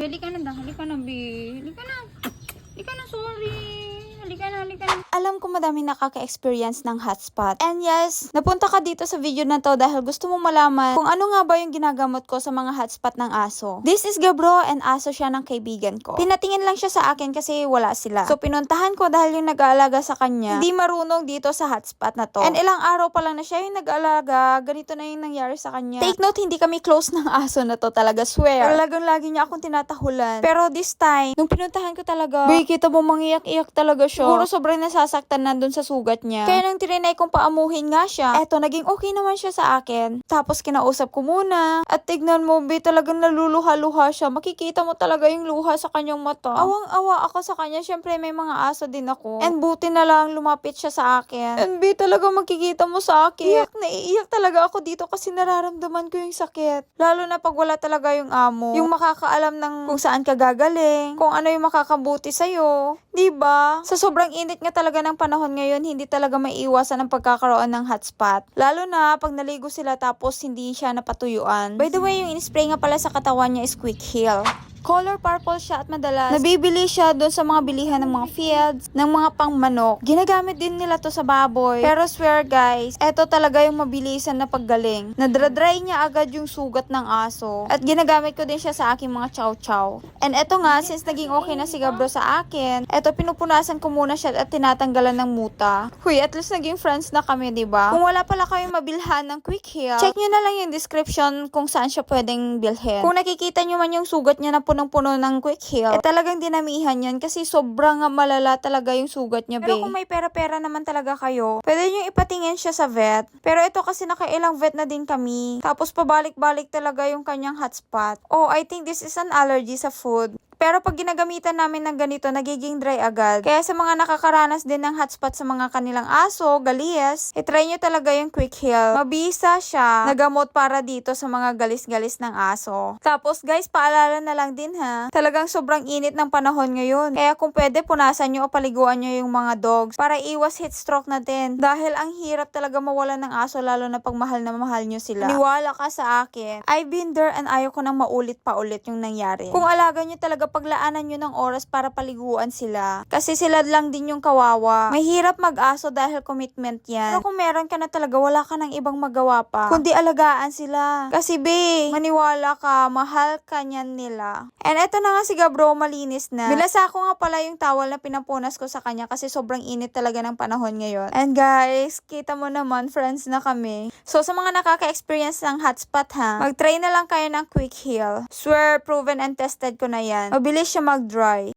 Halika na halika na, be. Halika na. Halika na, sorry. Halika na, halika na. Alam ko madami nakaka-experience ng hotspot. And yes, napunta ka dito sa video na to dahil gusto mo malaman kung ano nga ba yung ginagamot ko sa mga hotspot ng aso. This is Gabro and aso siya ng kaibigan ko. Pinatingin lang siya sa akin kasi wala sila. So pinuntahan ko dahil yung nag-aalaga sa kanya, hindi marunong dito sa hotspot na to. And ilang araw pa lang na siya yung nag-aalaga, ganito na yung nangyari sa kanya. Take note, hindi kami close ng aso na to talaga, swear. Talagang lagi niya akong tinatahulan. Pero this time, nung pinuntahan ko talaga, Bay, kita mo mangiyak-iyak talaga siya. Siguro sobrang nasasaktan nandun sa sugat niya. Kaya nang trinay kong paamuhin nga siya, eto, naging okay naman siya sa akin. Tapos kinausap ko muna. At tignan mo, Bay, talagang naluluha-luha siya. Makikita mo talaga yung luha sa kanyang mata. Awang-awa ako sa kanya. Siyempre, may mga aso din ako. And buti na lang lumapit siya sa akin. And Bay, talaga makikita mo sa akin. Iyak na iiyak talaga ako dito kasi nararamdaman ko yung sakit. Lalo na pag wala talaga yung amo. Yung makakaalam ng kung saan ka gagaling, kung ano yung makakabuti sa'yo. ba? Sa sobrang init nga talaga ng panahon ngayon, hindi talaga maiiwasan ang pagkakaroon ng hotspot. Lalo na pag naligo sila tapos hindi siya napatuyuan. By the way, yung in-spray nga pala sa katawan niya is Quick Heal. Color purple siya at madalas nabibili siya doon sa mga bilihan ng mga fields, ng mga pangmanok. Ginagamit din nila to sa baboy. Pero swear guys, eto talaga yung mabilisan na paggaling. Nadradry niya agad yung sugat ng aso. At ginagamit ko din siya sa aking mga chow chow. And eto nga, since naging okay na si Gabro sa akin, eto pinupunasan ko muna siya at tinatanggalan ng muta. Huy, at least naging friends na kami, di ba? Kung wala pala kayong mabilhan ng quick heal, check nyo na lang yung description kung saan siya pwedeng bilhin. Kung nakikita nyo man yung sugat niya na punong-puno ng quick heal, eh talagang dinamihan yan kasi sobrang malala talaga yung sugat niya, Pero kung may pera-pera naman talaga kayo, pwede nyo ipatingin siya sa vet. Pero ito kasi nakailang vet na din kami. Tapos pabalik-balik talaga yung kanyang hotspot. Oh, I think this is an allergy sa food. Pero pag ginagamitan namin ng ganito, nagiging dry agad. Kaya sa mga nakakaranas din ng hotspot sa mga kanilang aso, galies, itry nyo talaga yung quick heal. Mabisa siya na gamot para dito sa mga galis-galis ng aso. Tapos guys, paalala na lang din ha, talagang sobrang init ng panahon ngayon. Kaya kung pwede, punasan nyo o paliguan nyo yung mga dogs para iwas heat stroke natin. Dahil ang hirap talaga mawala ng aso lalo na pag mahal na mahal nyo sila. Niwala ka sa akin. I've been there and ayaw ko nang maulit pa ulit yung nangyari. Kung alaga nyo talaga paglaanan nyo ng oras para paliguan sila. Kasi sila lang din yung kawawa. Mahirap mag-aso dahil commitment yan. Pero kung meron ka na talaga, wala ka ng ibang magawa pa. Kundi alagaan sila. Kasi be, maniwala ka, mahal ka niyan nila. And eto na nga si Gabro, malinis na. Binasa ko nga pala yung towel na pinapunas ko sa kanya kasi sobrang init talaga ng panahon ngayon. And guys, kita mo naman, friends na kami. So sa mga nakaka-experience ng hotspot ha, mag-try na lang kayo ng quick heal. Swear, proven and tested ko na yan. Mabilis siya mag-dry.